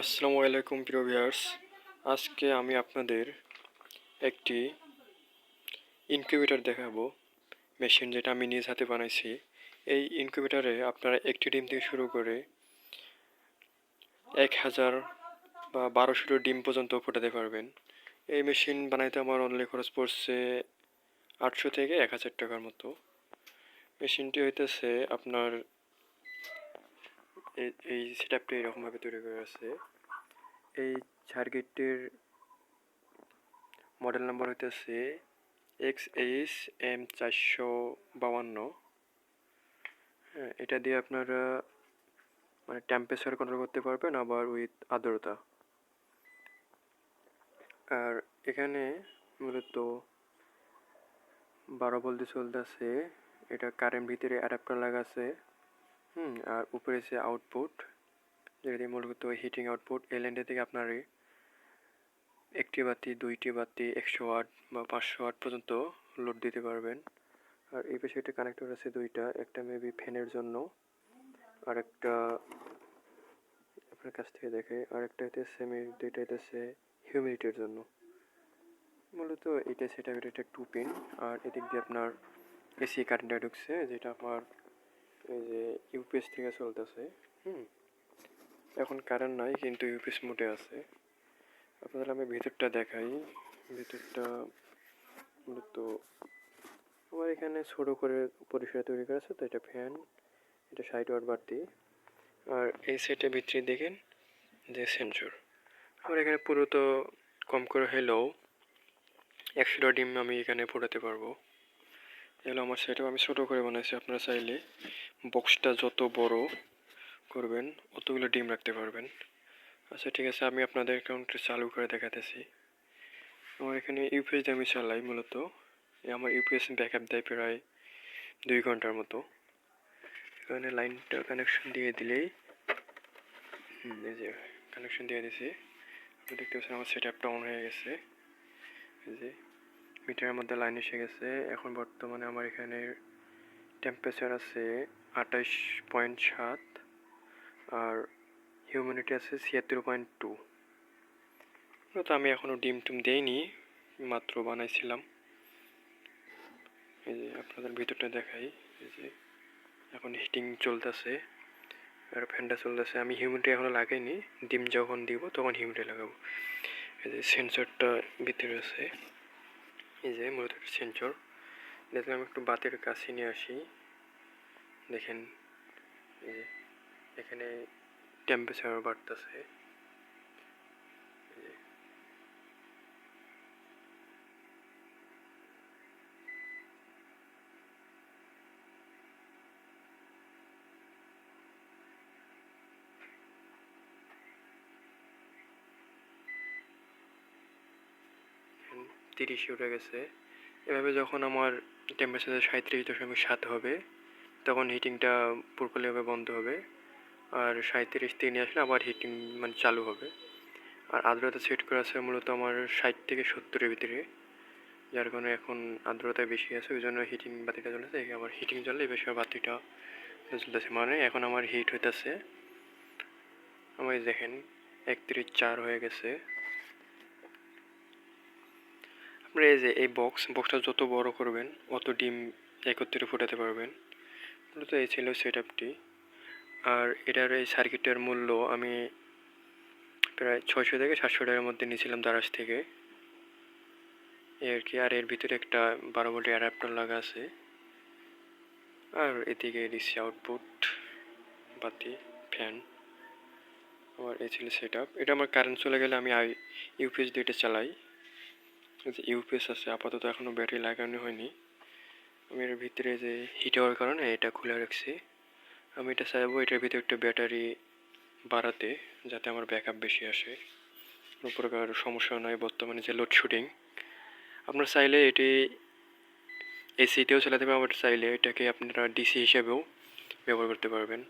আসসালামু আলাইকুম, প্রিয় ভিউয়ার্স। আজকে আমি আপনাদের একটি ইনকিউবেটর দেখাবো, মেশিন যেটা আমি নিজ হাতে বানাইছি। এই ইনকিউবেটরে আপনারা একটি ডিম থেকে শুরু করে এক হাজার বা বারোশোটো ডিম পর্যন্ত ফোটাতে পারবেন। এই মেশিন বানাইতে আমার অনলি খরচ পড়ছে আটশো থেকে এক হাজার টাকার মতো। মেশিনটি হইতেছে আপনার এই- সেট আপটি এরকমভাবে তৈরি করা আছে। এই সার্কিটটির মডেল নাম্বার হইতেছে এক্স এইচ এম চারশো বাউান্ন হ্যাঁ এটা দিয়ে আপনারা মানে টেম্পারেচার কন্ট্রোল করতে পারবেন আবার উইথ আর্দ্রতা। আর এখানে মূলত বারো বলতে চলতেছে, এটা কারেন্ট ভিতরে অ্যাডাপ্টার লাগা আছে। হুম, আর উপরে যে আউটপুট যেটা মূলত হিটিং আউটপুট এই লাইনটা থেকে আপনার একটি বাতি, দুইটি বাতি, একশো ওয়াট বা পাঁচশো ওয়াট পর্যন্ত লোড দিতে পারবেন। আর এই পাশে একটা কানেক্টর আছে দুইটা, একটা মেবি ফ্যানের জন্য, আর একটা আপনার কাছ থেকে দেখে, আর একটা হইতেছে সেমি দুইটা হইতেছে হিউমিডিটির জন্য। মূলত এটা সেটা এটা টু পিন আর এদিক দিয়ে আপনার এসি কারেন্টটা ঢুকছে, যেটা আমার এই যে ইউপিএস থেকে চলতেছে, হুম? এখন কারেন্ট নাই, কিন্তু ইউপিএস মোটে আছে। আপনাদের আমি ভিতরটা দেখাই। ভিতরটা মূলত আমার এখানে ছোটো করে পরিসরে তৈরি করা আছে, তো এটা ফ্যান এটা সাইড ওয়াট বাড়তি আর এই সেটের ভিতরে দেখেন যে সেন্সর আমার এখানে পুরো তো কম করে হলেও একশোটা ডিম আমি এখানে ফোটাতে পারব। এগুলো আমার সেটআপ আমি ছোটো করে বানাইছি আপনারা চাইলে। বক্সটা যত বড় করবেন, অতগুলো ডিম রাখতে পারবেন। আচ্ছা ঠিক আছে, আমি আপনাদের অ্যাকাউন্টে চালু করে দেখাতেছি। আমার এখানে ইউপিএস দিয়ে আমি চালাই মূলত। আমার ইউপিএস ব্যাক আপ দেয় প্রায় দুই ঘণ্টার মতো। এখানে লাইনটা কানেকশন দিয়ে দিলেই এই যে কানেকশন দিয়ে দিছি। আপনি দেখতে পাচ্ছেন আমার সেট আপটা অন হয়ে গেছে। এই যে মিটারের মধ্যে লাইন এসে গেছে। এখন বর্তমানে আমার এখানে টেম্পারেচার আছে আঠাশ পয়েন্ট সাত আর হিউম্যানিটি আছে ছিয়াত্তর পয়েন্ট টু তো আমি এখনও ডিম টিম দেইনি, মাত্র বানাইছিলাম। এই যে আপনাদের ভিতরটা দেখাই, এই যে এখন হিটিং চলতেছে, আর ফ্যানটা চলতেছে। আমি হিউমিডিটি এখনও লাগাইনি, ডিম যখন দিব তখন হিউমিডিটি লাগাবো। এই যে সেন্সরটা ভিতরে আছে। এই যে মূলত সেন্সর আমি একটু বাতের কাছে নিয়ে আসি। দেখেন, এই যে এখানে টেম্পারেচার বাড়তেছে এই যে তিরিশে উঠে গেছে। এভাবে যখন আমার টেম্পারেচার সাঁত্রিশ দশমিক সাত হবে, তখন হিটিংটা পুরোপুরিভাবে বন্ধ হবে। আর সাঁত্রিশ তিনে আসলে আবার হিটিং মানে চালু হবে। আর আর্দ্রতা সেট করা আছে মূলত আমার ষাট থেকে সত্তরের ভিতরে। যার কারণে এখন আর্দ্রতা বেশি আছে, ওই জন্য হিটিং বাতিটা চলেছে আবার হিটিং চললে বেশি বাতিটা চলতেছে মানে এখন আমার হিট হইতেছে। আমার দেখেন, একত্রিশ চার হয়ে গেছে। আপনারা এই যে এই বক্স বক্সটা যত বড় করবেন, অত ডিম একত্রে ফোটাতে পারবেন। মূলত এই ছিল সেট আপটি আর এটার এই সার্কিটের মূল্য আমি প্রায় ছয়শো থেকে সাতশো টাকার মধ্যে নিয়েছিলাম দারাজ থেকে। এই আর কি, আর এর ভিতরে একটা বারো ভোল্ট অ্যাডাপ্টার লাগা আছে। আর এদিকে ডিসি আউটপুট বাতি ফ্যান আমার এই ছিল সেট আপ এটা আমার কারেন্ট চলে গেলে আমি আই ইউপিএস দিয়ে এটা চালাই। যে ইউপিএস আছে, আপাতত এখনও ব্যাটারি লাগানো হয়নি। আমি এর ভিতরে যে হিট হওয়ার কারণে এটা খুলে রাখছি। আমি এটা চাইব এটার ভিতরে একটা ব্যাটারি বাড়াতে, যাতে আমার ব্যাকআপ বেশি আসে। কোনো প্রকার সমস্যা নয় বর্তমানে যে লোডশেডিং আপনার চাইলে এটি এসিতেও চালাতে পারবেন আবার চাইলে এটাকে আপনারা ডিসি হিসেবেও ব্যবহার করতে পারবেন।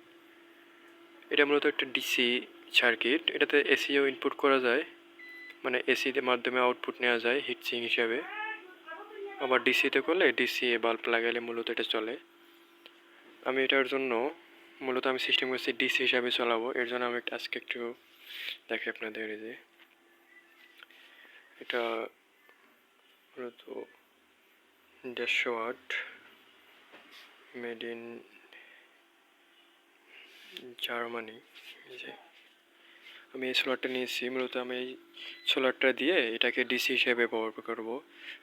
এটা মূলত একটা ডিসি সার্কিট এটাতে এসিও ইনপুট করা যায়। মানে এসির মাধ্যমে আউটপুট নেওয়া যায় হিটসিং হিসাবে। আবার ডিসিতে করলে ডিসি বাল্ব লাগাইলে মূলত এটা চলে। আমি এটার জন্য মূলত আমি সিস্টেম করছি ডিসি হিসাবে চালাবো। এর জন্য আমি আজকে একটু দেখে আপনাদের যে। এটা মূলত দেড়শো আট মেড ইন জার্মানি যে। আমি এই সোলারটা নিয়েছি, মূলত আমি এই সোলারটা দিয়ে এটাকে ডিসি হিসেবে ব্যবহার করব,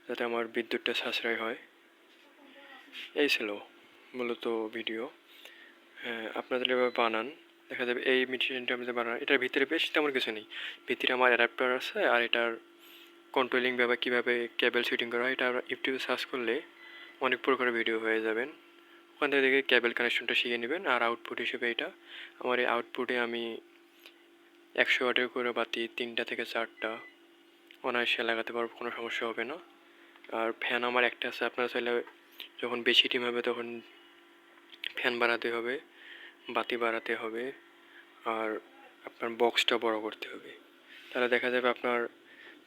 যাতে আমার বিদ্যুৎটা সাশ্রয় হয়। এই ছিল মূলত ভিডিও। হ্যাঁ আপনাদের এভাবে বানান, দেখা যাবে এই মেটেরিয়ালটা আমাদের বানান এটার ভিতরে বেশ তেমন কিছু নেই। ভিতরে আমার অ্যাডাপ্টার আছে আর এটার কন্ট্রোলিং ব্যাপার কীভাবে কেবল ফিটিং করা হয়, এটা ইউটিউবে সার্চ করলে অনেক প্রকারের ভিডিও হয়ে যাবেন। ওখান থেকে দেখে কেবল কানেকশনটা শিখে নেবেন আর আউটপুট হিসেবে এটা। আমার এই আউটপুটে আমি একশো ওয়াটের করে বাতি তিনটা থেকে চারটা। অনায়াসে লাগাতে পারব, কোনো সমস্যা হবে না। আর ফ্যান আমার একটা আছে, আপনারা চাইলে যখন বেশি টিম হবে তখন ফ্যান বাড়াতে হবে, বাতি বাড়াতে হবে, আর আপনার বক্সটা বড় করতে হবে। তাহলে দেখা যাবে আপনার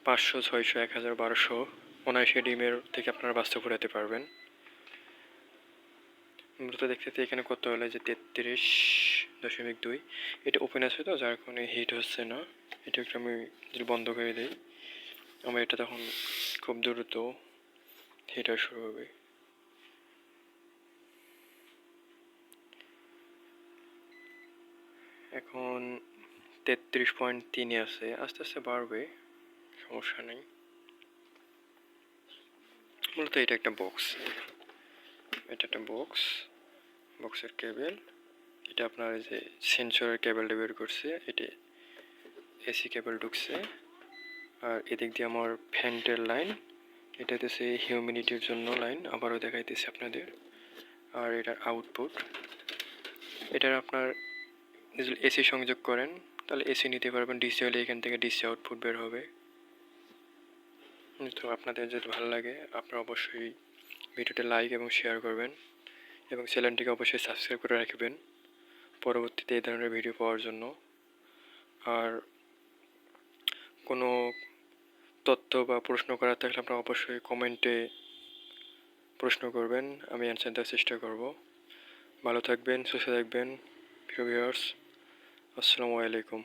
পাঁচশো, ছয়শো, এক হাজার, বারোশো অনায়াসে ডিমের থেকে আপনারা বাস্তব ফুরাতে পারবেন। মূলত দেখতে এখানে কত হলো? যে তেত্রিশ দশমিক দুই। এটা ওপেন আছে তো, যার কারণে হিট হচ্ছে না। এটা একটু আমি যদি বন্ধ করে দিই, আমার এটা তখন খুব দ্রুত হিট শুরু হবে। এখন তেত্রিশ পয়েন্ট তিনে আছে। আস্তে আস্তে বাড়বে, সমস্যা নেই। মূলত এটা একটা বক্স এটা একটা বক্স বক্সের কেবল এটা আপনার যে সেন্সরের কেবলটা বের করছে, এটি এসি কেবল ঢুকছে। আর এদিক দিয়ে আমার ফ্যান্টের লাইন এটা হচ্ছে হিউমিডিটির জন্য লাইন আবারও দেখাইতেছি আপনাদের। আর এটার আউটপুট এটার আপনার এসি সংযোগ করেন, তাহলে এসি নিতে পারবেন ডিসি হলে এখান থেকে ডিসি আউটপুট বের হবে। তো আপনাদের যদি ভালো লাগে, আপনারা অবশ্যই ভিডিওটা লাইক এবং শেয়ার করবেন। এবং চ্যানেলটিকে অবশ্যই সাবস্ক্রাইব করে রাখবেন। পরবর্তীতে এই ধরনের ভিডিও পাওয়ার জন্য। আর কোনো তথ্য বা প্রশ্ন করার থাকলে আপনারা অবশ্যই কমেন্টে প্রশ্ন করবেন, আমি অ্যান্সার দেওয়ার চেষ্টা করব। ভালো থাকবেন, সুস্থ থাকবেন ভিউয়ার্স আসসালামু আলাইকুম।